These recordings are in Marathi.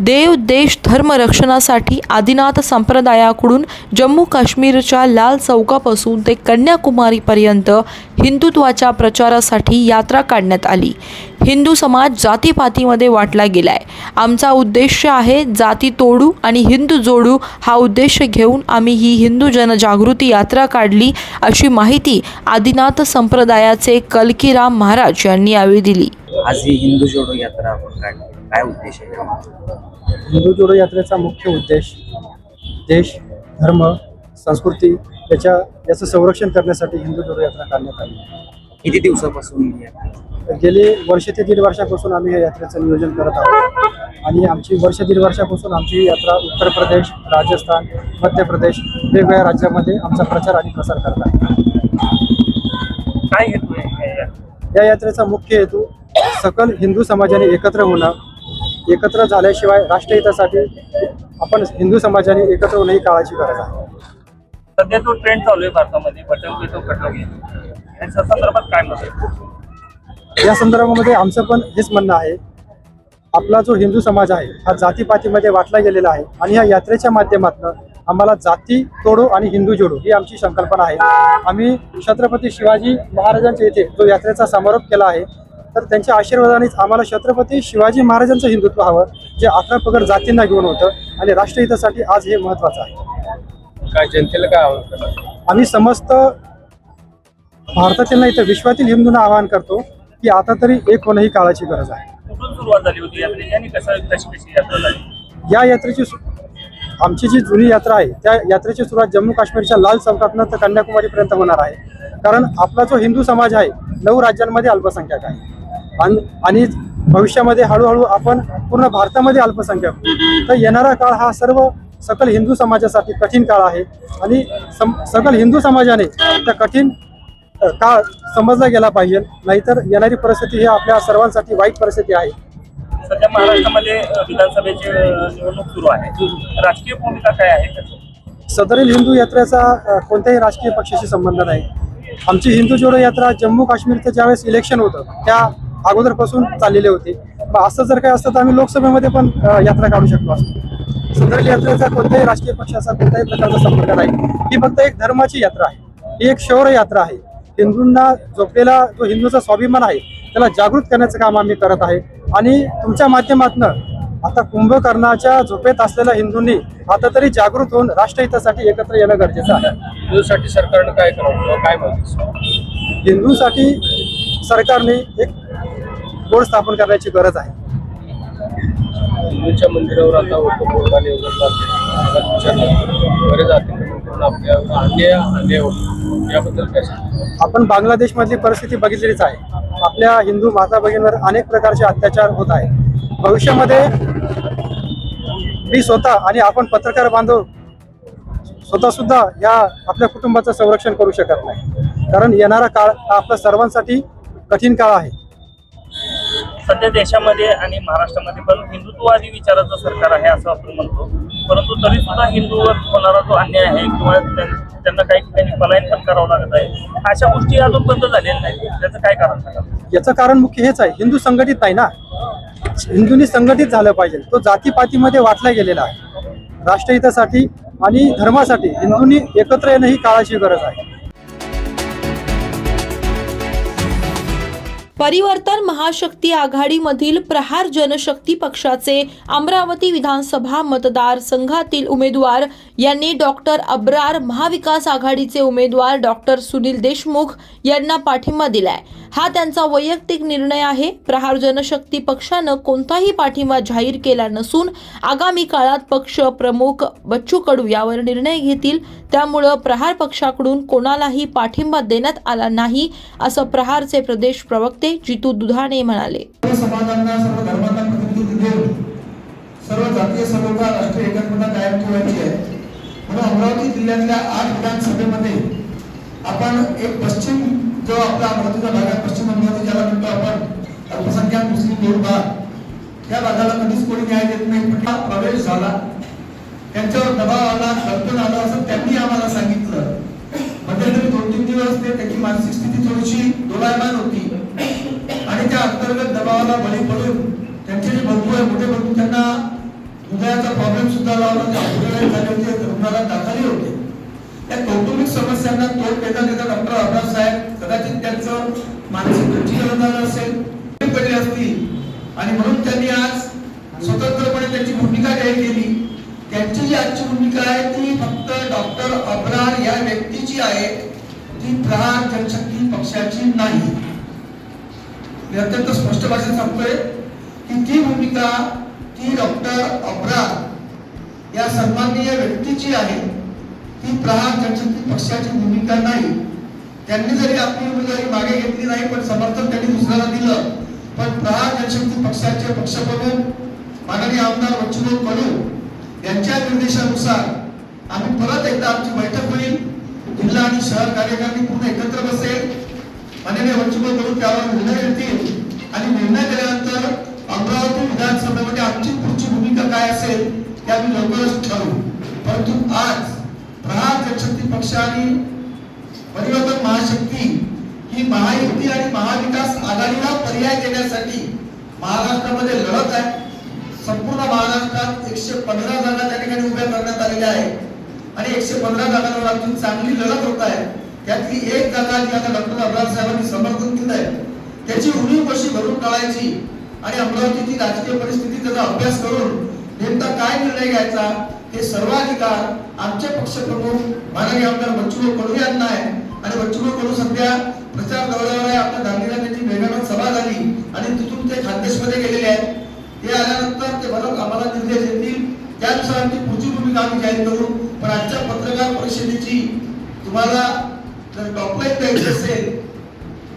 देव देश धर्म रक्षणासाठी आदिनाथ संप्रदायाकडून जम्मू काश्मीरच्या लाल चौकापासून ते कन्याकुमारीपर्यंत हिंदुत्वाच्या प्रचारासाठी यात्रा काढण्यात आली. हिंदू समाज जातीपातीमध्ये वाटला गेलाय. आमचा उद्देश आहे जाती तोडू आणि हिंदू जोडू हा उद्देश घेऊन आम्ही ही हिंदू जनजागृती यात्रा काढली अशी माहिती आदिनाथ संप्रदायाचे कलकीराम महाराज यांनी यावेळी दिली. आज ही हिंदू जोडो यात्रा आपण काढली. काय उद्देश आहे? हिंदू जोडो यात्रेचा मुख्य उद्देश देश धर्म संस्कृती याच्या याचं संरक्षण करण्यासाठी हिंदू जोडो यात्रा काढण्यात आली किती दिवसापासून ही? गेली वर्ष ते दीड वर्षापासून आम्ही या यात्रेचं नियोजन करत आहोत आणि आमची वर्ष दीड वर्षापासून आमची यात्रा उत्तर प्रदेश राजस्थान मध्य प्रदेश वेगवेगळ्या राज्यामध्ये आमचा प्रचार आणि प्रसार करत आहे काय हेतू या यात्रेचा मुख्य हेतू सकल हिंदू समाजाने एकत्र होणं एकत्र झाल्याशिवाय राष्ट्रहितासाठी आपण हिंदू समाजाने एकत्र होणं ही काळाची गरज आहे. सध्या जो ट्रेंड चालू आहे भारतामध्ये बटन तो कटोगे याच्या संदर्भात काय मत आहे? या संदर्भामध्ये आमचं पण हेच म्हणणं आहे. आपला जो हिंदू समाज आहे हा जातीपातीमध्ये वाटला गेलेला आहे आणि या यात्रेच्या माध्यमातून आम्हाला जाती तोडो आणि हिंदू जोडो ही आमची संकल्पना आहे. आम्ही छत्रपती शिवाजी महाराजांच्या इथे जो यात्रेचा समारोप केला आहे तर त्यांच्या आशीर्वादानेच आम्हाला छत्रपती शिवाजी महाराजांचं हिंदुत्व हवं जे अकरा पगड जातींना घेऊन होतं आणि राष्ट्रहितासाठी आज हे महत्त्वाचं आहे. काय जनतेला काय आवडतं आम्ही समस्त भारतातील नाही तर विश्वातील हिंदूंना आवाहन करतो की आता तरी एक होणं ही काळाची गरज आहे. या यात्रेची आमची जी जुनी यात्रा आहे त्या यात्रेची सुरुवात जम्मू काश्मीरच्या लाल चौकातनं तर कन्याकुमारीपर्यंत होणार आहे. कारण आपला जो हिंदू समाज आहे नऊ राज्यांमध्ये अल्पसंख्याक आहे. आणि- आणि भविष्यामध्ये हळूहळू आपण पूर्ण भारतामध्ये अल्पसंख्याक. तर येणारा काळ हा सर्व सकल हिंदू समाजासाठी कठीण काळ आहे. आणि सकल हिंदू समाजाने त्या कठीण काळ समजला गेला पाहिजे. नाहीतर येणारी परिस्थिती ही आपल्या सर्वांसाठी वाईट परिस्थिती आहे. सध्या महाराष्ट्रामध्ये विधानसभेची निवडणूक सुरू आहे. राजकीय भूमिका काय आहे? सदरील हिंदू यात्रेचा कोणत्याही राजकीय पक्षाशी संबंध नाही. आमची हिंदू जोडो यात्रा जम्मू काश्मीरचं ज्यावेळेस इलेक्शन होतं त्या अगोदरपासून चाललेले होते. मग असं जर काय असतं तर आम्ही लोकसभेमध्ये पण यात्रा काढू शकलो असतो. सदरील यात्रेचा कोणत्याही राजकीय पक्षाचा कोणत्याही प्रकारचा संपर्क नाही. ही फक्त एक धर्माची यात्रा आहे. ही एक शौर्य यात्रा आहे. हिंदूंना झोपलेला जो हिंदूचा स्वाभिमान आहे त्याला जागृत करण्याचं काम आम्ही करत आहे. आणि तुमच्या माध्यमातून आता कुंभकर्णाच्या झोपेत असलेल्या हिंदूंनी आता तरी जागृत होऊन राष्ट्रहितासाठी एकत्र येणं गरजेचं आहे. हिंदूसाठी सरकारनं काय करावं? काय हिंदूसाठी सरकारने एक बोर्ड स्थापन करण्याची गरज आहे. हिंदूच्या मंदिरावर आता करून आपल्या अन्याय अन्याय होतो. याबद्दल काय सांगता? आपण बांगलादेशमधली परिस्थिती बघितलीच आहे. आपल्या हिंदू माता भगिनीवर अनेक प्रकारचे अत्याचार होत आहे भविष्यामध्ये मी स्वतः आणि आपण पत्रकार बांधव स्वतः सुद्धा या आपल्या कुटुंबाचं संरक्षण करू शकत नाही. कारण येणारा काळ हा आपल्या सर्वांसाठी कठीण काळ आहे. सध्या देशामध्ये आणि महाराष्ट्रामध्ये पण हिंदुत्ववादी विचाराचं सरकार आहे असं आपण म्हणतो. परंतु तरी सुद्धा हिंदूवर होणारा जो अन्याय आहे किंवा त्यां- त्यांना काही ठिकाणी पलायन पण करावं लागत आहे अशा गोष्टी अजून बंद झालेल्या नाहीत. त्याचं काय कारण याचं कारण मुख्य हेच आहे हिंदू संघटित नाही ना? हिंदूंनी संघटित झालं पाहिजे. तो जातीपातीमध्ये वाटला गेलेला आहे. राष्ट्रहितासाठी आणि धर्मासाठी हिंदूंनी एकत्र येणं ही काळाची गरज आहे. परिवर्तन महाशक्ती आघाडीमधील प्रहार जनशक्ती पक्षाचे अमरावती विधानसभा मतदारसंघातील उमेदवार यांनी डॉक्टर अब्रार महाविकास आघाडीचे उमेदवार डॉक्टर सुनील देशमुख यांना पाठिंबा दिलाय. हा त्यांचा वैयक्तिक निर्णय आहे. प्रहार जनशक्ती पक्षानं कोणताही पाठिंबा जाहीर केला नसून आगामी काळात पक्ष प्रमुख बच्चू कडू यावर निर्णय घेतील. त्यामुळं प्रहार पक्षाकडून कोणालाही पाठिंबा देण्यात आला नाही असं प्रहारचे प्रदेश प्रवक्ते जितू दुधाणे म्हणाले. सर्व समाजांना सर्व धर्मांना देऊन सर्व जातीय सलोखा राष्ट्रीय एकात्मता कायम ठेवायची आहे. म्हणून अमरावती जिल्ह्यातल्या आठ विधानसभेमध्ये आपण एक पश्चिम जो आपला अमरावतीचा भाग आहे पश्चिम अमरावती ज्याला म्हणतो आपण अल्पसंख्याक मुस्लिम दोन भाग या भागाला कधीच कोणी न्याय देत नाही. प्रवेश झाला. त्यांच्यावर दबाव आला दडपण आलं असं त्यांनी आम्हाला सांगितलं. मध्यंतरी दोन तीन दिवस ते त्याची मानसिक स्थिती थोडीशी दोलायमान होती. अंतर्गत दबावाला बळी पडून त्यांचे जे बंधू आहे मोठे बंधू त्यांना हृदयाचा प्रॉब्लेम सुद्धा लावला ते झाले होते रुग्णाला दाखल होते. या कौटुंबिक समस्यांना तोड देता देता डॉक्टर अब्राम साहेब कदाचित त्यांचं मानसिक खच्चीकरण झालं असेल पडली असतील आणि म्हणून त्यांनी आज स्वतंत्रपणे त्यांची भूमिका जाहीर केली. त्यांची जी आजची भूमिका आहे ती फक्त डॉक्टर अब्रार या व्यक्तीची आहे ती प्रहार जनशक्ती पक्षाची नाही. मी अत्यंत स्पष्ट भाषेत सांगतोय की ती भूमिका ती डॉक्टर अब्रार या सन्माननीय व्यक्तीची आहे. ती प्रहार जनशक्ती पक्षाची भूमिका नाही. त्यांनी जरी आपली उमेदवारी मागे घेतली नाही पण समर्थन त्यांनी दुसऱ्याला दिलं. पण प्रहार जनशक्ती पक्षाचे पक्षप्रमुख माननीय आमदार बच्चूभाऊ कडू यांच्या निर्देशानुसार आम्ही परत एकदा आमची बैठक होईल. जिल्हा आणि शहर कार्यकारिणी पूर्ण एकत्र बसेल. माननीय बच्चूभाऊ त्यावर निर्णय घेतील. आणि निर्णय केल्यानंतर अमरावती विधानसभेमध्ये आमची पुढची भूमिका काय असेल ते आम्ही लवकरच ठरवू. परंतु आज प्रहार जनशक्ती पक्ष आणि परिवर्तन महाशक्ती ही महायुती आणि महाविकास आघाडीला पर्याय देण्यासाठी महाराष्ट्रामध्ये लढत आहे. संपूर्ण महाराष्ट्रात एकशे पंधरा जागा त्या ठिकाणी उभ्या करण्यात आलेल्या आहेत. आणि एकशे पंधरा जागांवर अजून चांगली लढत होत आहे. त्यातली एक जागा जी आता डॉक्टर अब्राम साहेबांनी समर्थन दिलं आहे त्याची उणीव कशी भरून काढायची आणि अमरावतीची राजकीय परिस्थिती त्याचा अभ्यास करून नेमका काय निर्णय घ्यायचा हे सर्वाधिकार आमचे पक्षप्रमुख माननीय आमदार बच्चूभाऊ कडू यांना आहे. आणि बच्चूभाऊ कडू सध्या प्रचार दौऱ्यावर आपल्या दांडीला त्यांची मेघानाथ सभा झाली आणि तिथून ते खानदेशमध्ये गेलेले आहेत. ते आल्यानंतर ते मला आम्हाला निर्देश देतील. त्यानुसार आमची पुढची भूमिका आम्ही जाहीर करू. पण आजच्या पत्रकार परिषदेची तुम्हाला जर टॉप लाईन द्यायची असेल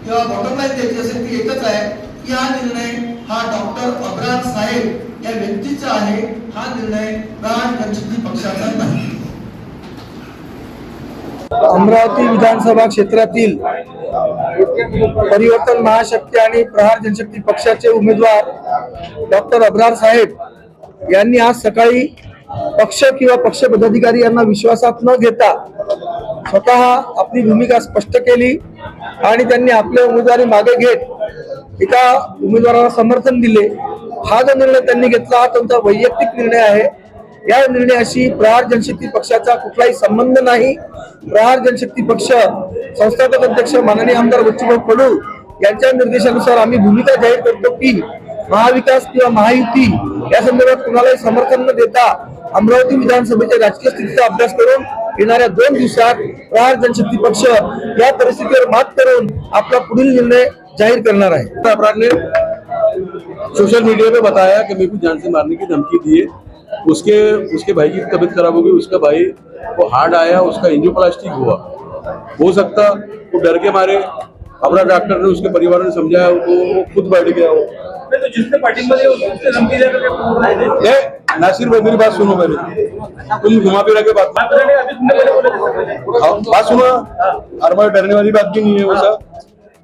किंवा बॉटम लाईन द्यायची असेल ती एकच आहे. की हा निर्णय हा डॉक्टर अब्राम साहेब या व्यक्तीचा आहे. हा निर्णय प्राण जनशक्ती पक्षाचा नाही. अमरावती विधानसभा क्षेत्रातील परिवर्तन महाशक्ती आणि प्रहार जनशक्ती पक्षाचे उमेदवार डॉक्टर अब्रार साहेब यांनी आज सकाळी पक्ष किंवा पक्ष पदाधिकारी यांना विश्वासात न घेता स्वतः आपली भूमिका स्पष्ट केली आणि त्यांनी आपले उमेदवारी मागे घेत एका उमेदवाराला समर्थन दिले. हा जो निर्णय त्यांनी घेतला हा त्यांचा वैयक्तिक निर्णय आहे. या निर्णयाशी प्रहार जनशक्ती पक्षाचा कुठलाही संबंध नाही. प्रहार जनशक्ती पक्ष संस्थापक अध्यक्ष माननीय आमदार बच्चूभाऊ कडू यांच्या निर्देशानुसार आम्ही भूमिका जाहीर करतो की महाविकास किंवा महायुती या संदर्भात कुणालाही समर्थन न देता अमरावती विधानसभेच्या राजकीय स्थितीचा अभ्यास करून येणाऱ्या दोन दिवसात प्रहार जनशक्ती पक्ष या परिस्थितीवर मात करून आपला पुढील निर्णय जाहीर करणार आहे. अपराध ने सोशल मीडिया पे बताया कि मेरे को जान से मारने की धमकी दी है। उसके उसके भाई की तबीयत खराब हो गई, उसका भाई को हार्ट आया, उसका एंजियोप्लास्टिक हुआ। हो सकता वो डर के मारे। अपना डॉक्टर ने उसके परिवार ने समझाया, वो वो खुद बैठ गया वो तो जिसने पार्टी में उससे धमकी देकर ए, नासिर मेरी बात सुनो पहले. तुम घुमा फिरा के बात बात सुनो। भाई डरने वाली बात भी नहीं है वैसा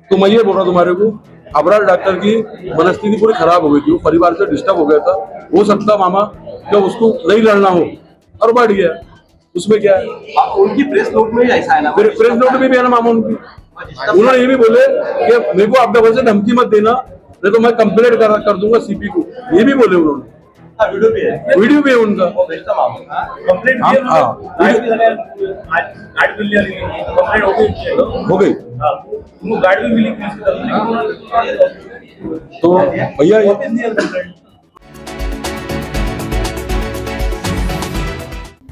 तो मैं ये बोल रहा तुम्हारे को अबरार डॉक्टर की मनस्थिति पूरी खराब हो गई थी वो परिवार से डिस्टर्ब हो गया था। हो सकता मामा कि उसको नहीं लड़ना हो और बढ़ गया उसमें क्या है? उनकी प्रेस नोट में ऐसा है ना? प्रेस नोट में भी है ना मामा उनकी? उन्होंने ये भी बोले कि मेरे को आपका वजह धमकी मत देना नहीं तो मैं कंप्लेंट कर, कर दूंगा सीपी को। ये भी बोले उन्होंने। वीडियो भी है। वीडियो भी है उनका। कंप्लेंट हाँ, हाँ। हो गई। हो गई। हाँ तो भैया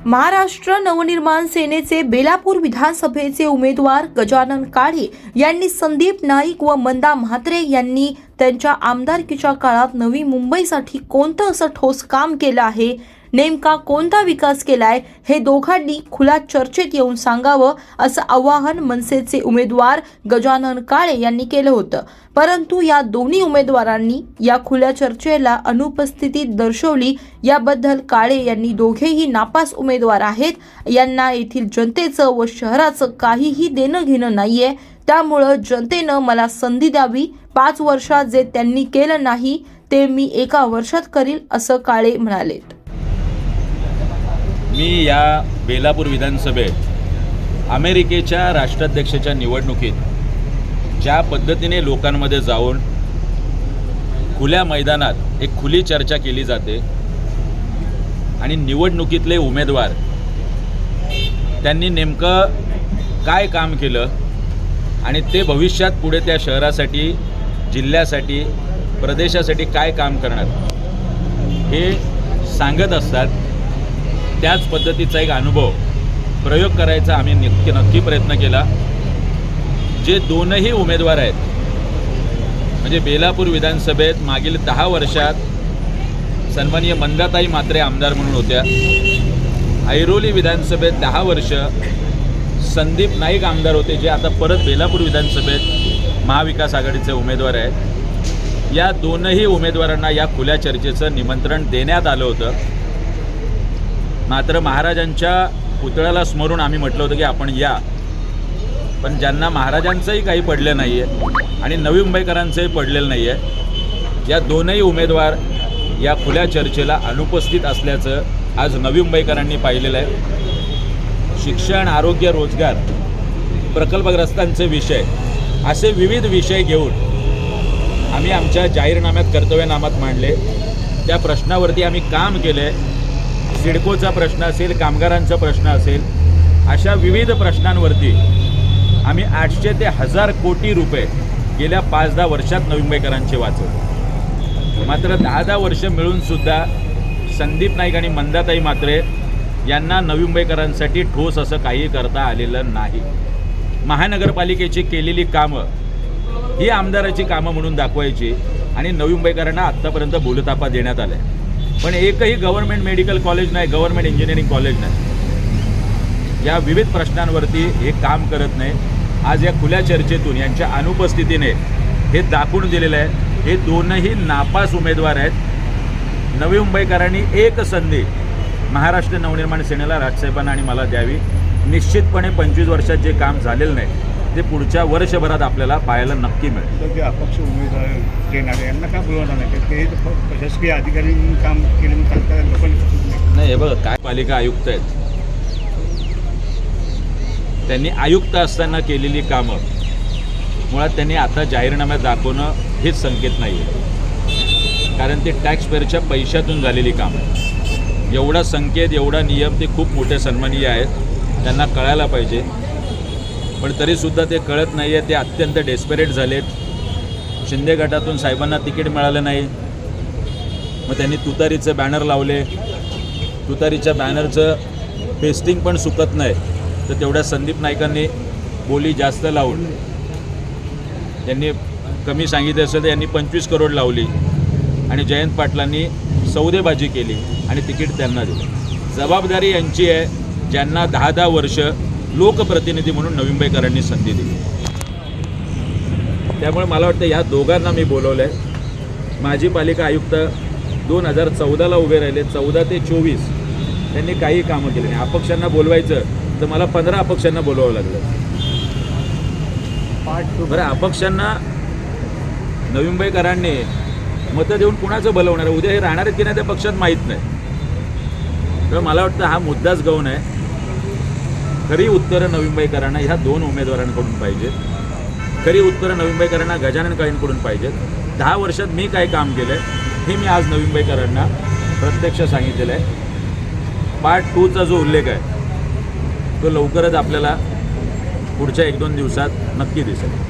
महाराष्ट्र नवनिर्माण सेनेचे बेलापूर विधानसभेचे उमेदवार गजानन काळे यांनी संदीप नाईक व मंदा म्हात्रे यांनी त्यांच्या आमदारकीच्या काळात नवी मुंबईसाठी कोणतं असं ठोस काम केलं आहे? नेमका कोणता विकास केलाय हे दोघांनी खुल्या चर्चेत येऊन सांगावं असं आवाहन मनसेचे उमेदवार गजानन काळे यांनी केलं होतं. परंतु या दोन्ही उमेदवारांनी या खुल्या चर्चेला अनुपस्थिती दर्शवली. याबद्दल काळे यांनी दोघेही नापास उमेदवार आहेत. यांना येथील जनतेचं व शहराचं काहीही देणं घेणं नाहीये. त्यामुळं जनतेनं मला संधी द्यावी. पाच वर्षात जे त्यांनी केलं नाही ते मी एका वर्षात करील असं काळे म्हणालेत. मी या बेलापूर विधानसभेत अमेरिकेच्या राष्ट्राध्यक्षाच्या निवडणुकीत ज्या पद्धतीने लोकांमध्ये जाऊन खुल्या मैदानात एक खुली चर्चा केली जाते आणि निवडणुकीतले उमेदवार त्यांनी नेमकं काय काम केलं आणि ते भविष्यात पुढे त्या शहरासाठी जिल्ह्यासाठी प्रदेशासाठी काय काम करणार हे सांगत असतात. त्याच पद्धतीचा एक अनुभव प्रयोग करायचा आम्ही नक्की नक्की प्रयत्न केला. जे दोनही उमेदवार आहेत म्हणजे बेलापूर विधानसभेत मागील दहा वर्षात सन्माननीय मंदाताई मात्रे आमदार म्हणून होत्या. ऐरोली विधानसभेत दहा वर्ष संदीप नाईक आमदार होते जे आता परत बेलापूर विधानसभेत महाविकास आघाडीचे उमेदवार आहेत. या दोनही उमेदवारांना या खुल्या चर्चेचं निमंत्रण देण्यात आलं होतं. मात्र महाराजांच्या पुतळ्याला स्मरून आम्ही म्हटलं होतं की आपण या. पण ज्यांना महाराजांचंही काही पडलं नाही आहे आणि नवी मुंबईकरांचंही पडलेलं नाही आहे या दोनही उमेदवार या खुल्या चर्चेला अनुपस्थित असल्याचं आज नवी मुंबईकरांनी पाहिलेलं आहे. शिक्षण आरोग्य रोजगार प्रकल्पग्रस्तांचे विषय असे विविध विषय घेऊन आम्ही आमच्या जाहीरनाम्यात कर्तव्यनामात मांडले. त्या प्रश्नावरती आम्ही काम केले सिडकोचा प्रश्न असेल कामगारांचा प्रश्न असेल अशा विविध प्रश्नांवरती आम्ही आठशे ते हजार कोटी रुपये गेल्या पाच दहा वर्षात नवी मुंबईकरांचे वाचवले. मात्र दहा दहा वर्ष मिळूनसुद्धा संदीप नाईक आणि मंदाताई मात्रे यांना नवी मुंबईकरांसाठी ठोस असं काही करता आलेलं नाही. महानगरपालिकेची केलेली कामं ही आमदाराची कामं म्हणून दाखवायची आणि नवी मुंबईकरांना आत्तापर्यंत बोलतापा देण्यात आल्या. पण एकही गव्हर्नमेंट मेडिकल कॉलेज नाही गव्हर्नमेंट इंजिनिअरिंग कॉलेज नाही. या विविध प्रश्नांवरती हे काम करत नाही. आज या खुल्या चर्चेतून यांच्या अनुपस्थितीने हे दाखवून दिलेलं आहे. हे दोनही नापास उमेदवार आहेत. नवी मुंबईकरांनी एक संधी महाराष्ट्र नवनिर्माण सेनेला राजसाहेबांना आणि मला द्यावी. निश्चितपणे पंचवीस वर्षात जे काम झालेलं नाही ते पुढच्या वर्षभरात आपल्याला पाहायला नक्की मिळेल. जे अपक्ष उमेदवार देणारे यांना का बोलवणार नाही? ते प्रशासकीय अधिकारी म्हणून काम केले म्हणून लोकांनी नाही. हे बघा काय पालिका आयुक्त आहेत. त्यांनी आयुक्त असताना केलेली कामं मुळात त्यांनी आता जाहीरनाम्यात दाखवणं हेच संकेत नाही आहे कारण ते टॅक्स पेअरच्या पैशातून झालेली कामं आहेत. एवढा संकेत एवढा नियम ते खूप मोठे सन्मानीय आहेत. त्यांना कळायला पाहिजे. पण तरीसुद्धा ते कळत नाही आहे ते अत्यंत डेस्परेट झालेत. शिंदे गटातून साहेबांना तिकीट मिळालं नाही. मग त्यांनी तुतारीचे बॅनर लावले. तुतारीच्या बॅनरचं पेस्टिंग पण सुकत नाही. तर तेवढ्या संदीप नाईकांनी बोली जास्त लावून त्यांनी कमी सांगितलं असेल तर यांनी पंचवीस करोड लावली. आणि जयंत पाटलांनी सौदेबाजी केली आणि तिकीट त्यांना दिलं. जबाबदारी यांची आहे. ज्यांना दहा दहा वर्ष लोकप्रतिनिधी म्हणून नवी मुंबईकरांनी संधी दिली. त्यामुळे मला वाटतं या दोघांना मी बोलवलं आहे माजी पालिका आयुक्त दोन हजार चौदाला उभे राहिले. चौदा ते चोवीस त्यांनी काही कामं केली नाही. अपक्षांना बोलवायचं तर मला पंधरा अपक्षांना बोलवावं लागलं. बरं अपक्षांना नवी मुंबईकरांनी मतं देऊन कुणाचं भलवणार उद्या हे राहणार आहेत की नाही त्या पक्षात माहीत नाही. तर मला वाटतं हा मुद्दाच गौण आहे. खरी उत्तरं नवी मुंबईकरांना ह्या दोन उमेदवारांकडून पाहिजेत. खरी उत्तरं नवी मुंबईकरांना गजानन काळींकडून पाहिजेत. दहा वर्षात मी काय काम केलं आहे हे मी आज नवी मुंबईकरांना प्रत्यक्ष सांगितलेलं आहे. पार्ट टूचा जो उल्लेख आहे तो लवकरच आपल्याला पुढच्या एक दोन दिवसात नक्की दिसेल.